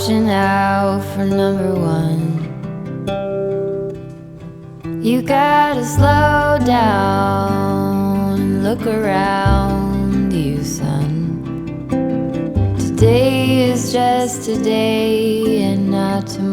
watching out for number one. You gotta slow down look around you, son. Today is just today and not tomorrow.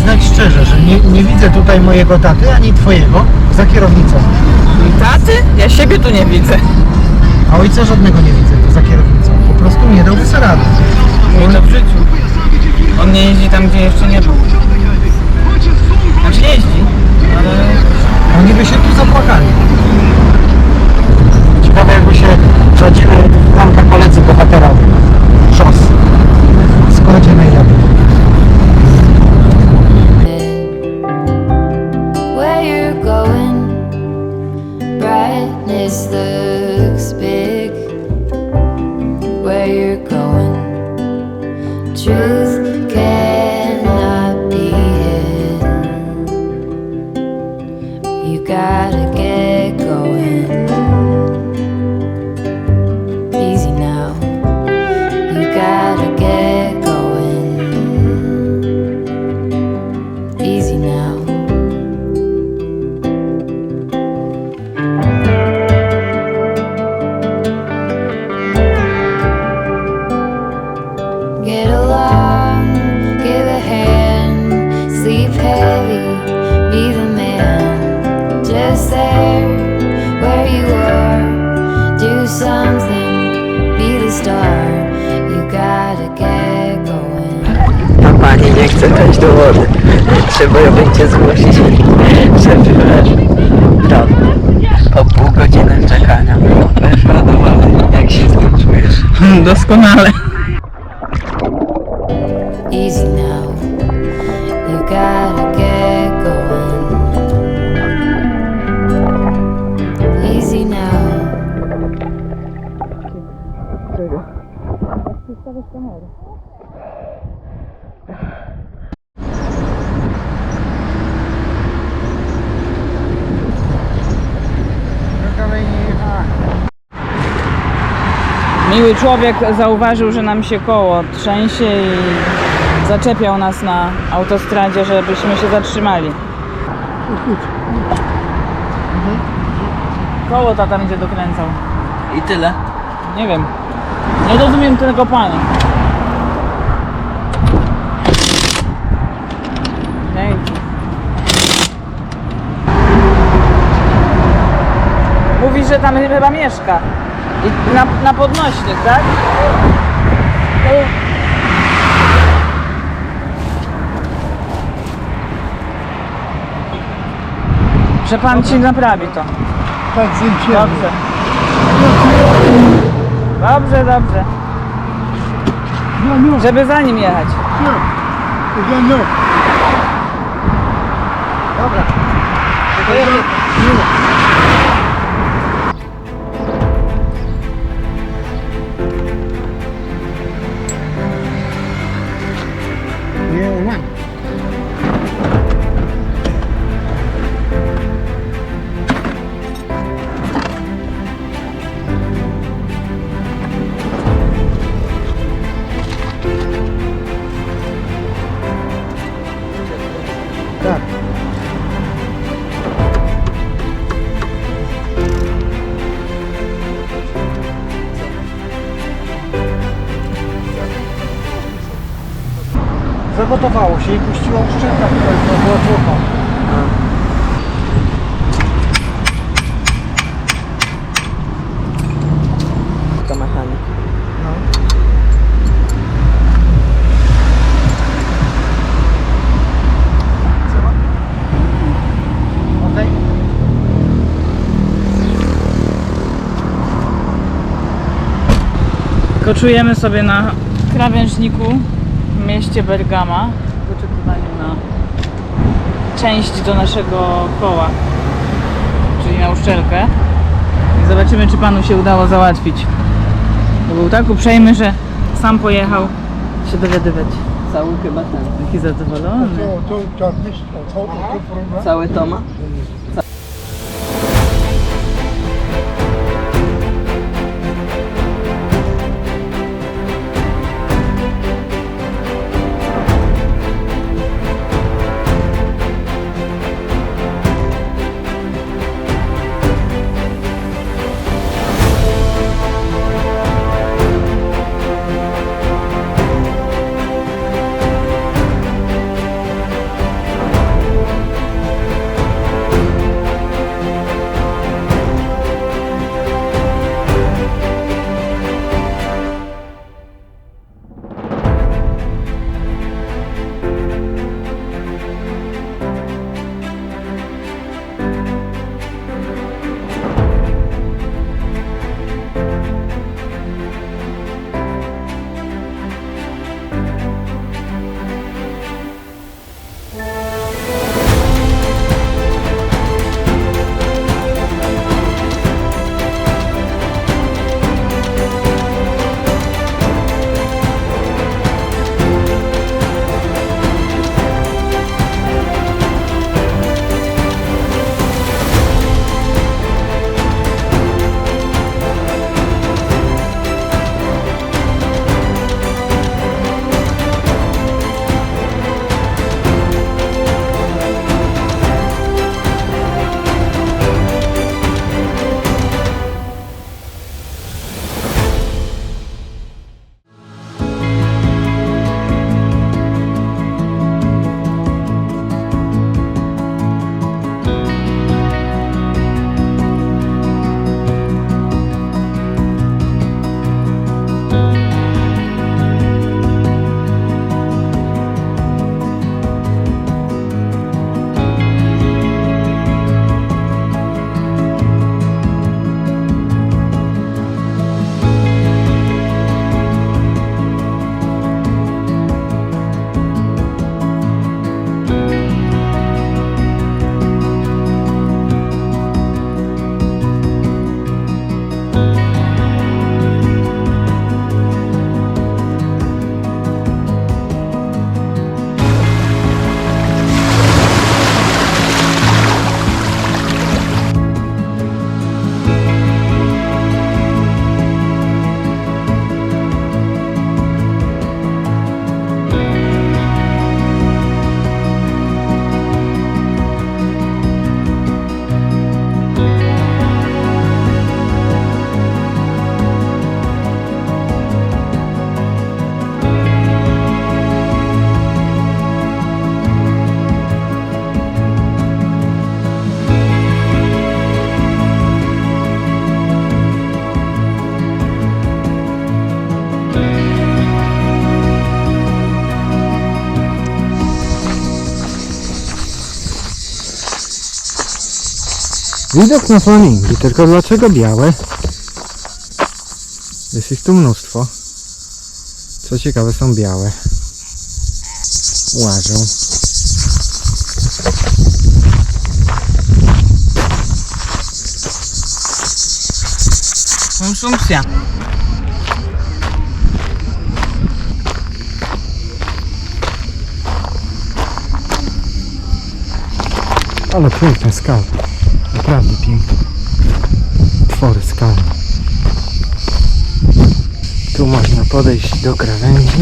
Przyznać szczerze, że nie, nie widzę tutaj mojego taty ani twojego za kierownicą. Taty? Ja siebie tu nie widzę. A ojca żadnego nie widzę tu za kierownicą. Po prostu nie dałby sobie rady. I to w życiu. On nie jeździ tam, gdzie jeszcze nie był. Znaczy jeździ, ale Oni by się tu zapłakali. Ciekawe jakby się rzadziły tamka koledzy bohaterowie. Szos. Skodzie najlepiej. Be the star. You gotta get going. ta pani nie chce wejść do wody. Trzeba ją będzie zmusić, żeby weszła. Po pół godziny czekania weszła do wody. Jak się z tym czujesz? Doskonale. Miły człowiek zauważył, że nam się koło trzęsie i zaczepiał nas na autostradzie, żebyśmy się zatrzymali. Koło tata będzie dokręcał. I tyle. Nie wiem. Nie rozumiem tego pana. Dzięki. Mówi, że tam chyba mieszka. I na, na podnośnik, tak? Że pan ci naprawi to. Tak, zdjęcie. Dobrze. Dobrze, dobrze. No, no, Żeby za nim jechać. No, no. Dobra. Nie, zagotowało się i puściło szczęka, która była tłoka. To mechanik. No. Koczujemy sobie na krawężniku w mieście Bergama w wyczekiwaniu na część do naszego koła, czyli na uszczelkę. I zobaczymy, czy panu się udało załatwić. Bo był tak uprzejmy, że sam pojechał się dowiadywać. Cały chyba ten. Taki zadowolony. Cały Toma? Widok na flamingi, tylko dlaczego białe? Jest ich tu mnóstwo. Co ciekawe są białe. Łażą. Konsumpcja. Ale piękne skały. Naprawdę piękne. Twory skalne. Tu można podejść do krawędzi.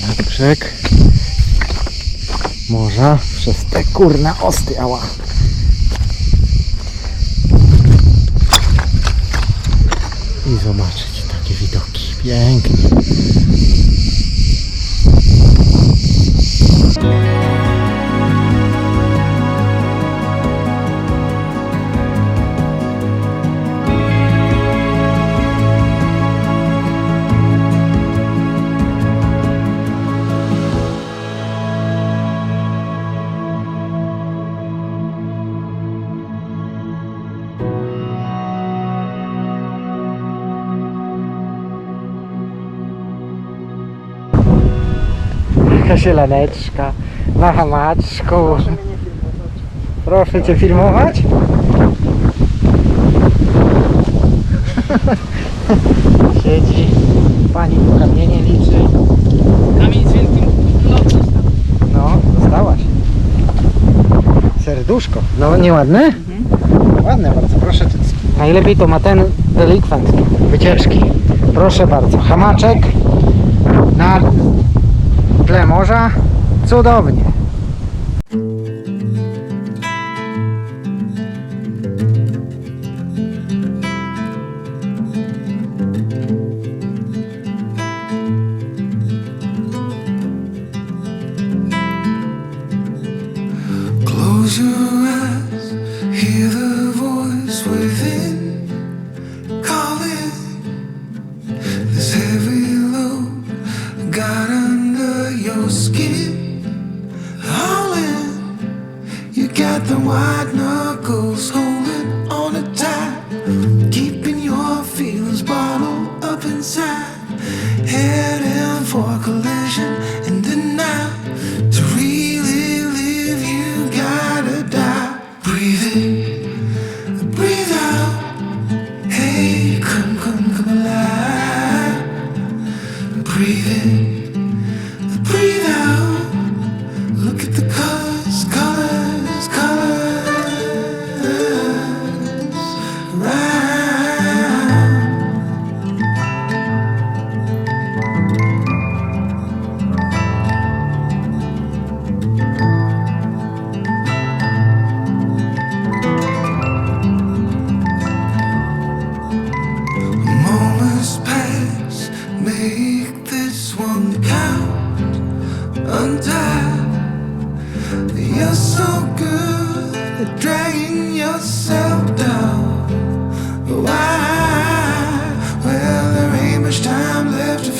Na brzeg morza przez te kurne osty, ała. I zobaczyć takie widoki. Pięknie. Taka sielaneczka na hamaczku. Proszę Cię filmować. Siedzi, pani tu kamienie liczy. Kamień z wielkim lotem. No, dostałaś. Serduszko. No, nieładne? Ładne bardzo, proszę. Najlepiej to ma ten delikwent wycieczki. Proszę bardzo, hamaczek na tle morza. Cudownie. up inside, heading for collision. You're so good at dragging yourself down. but Why? Well, there ain't much time left.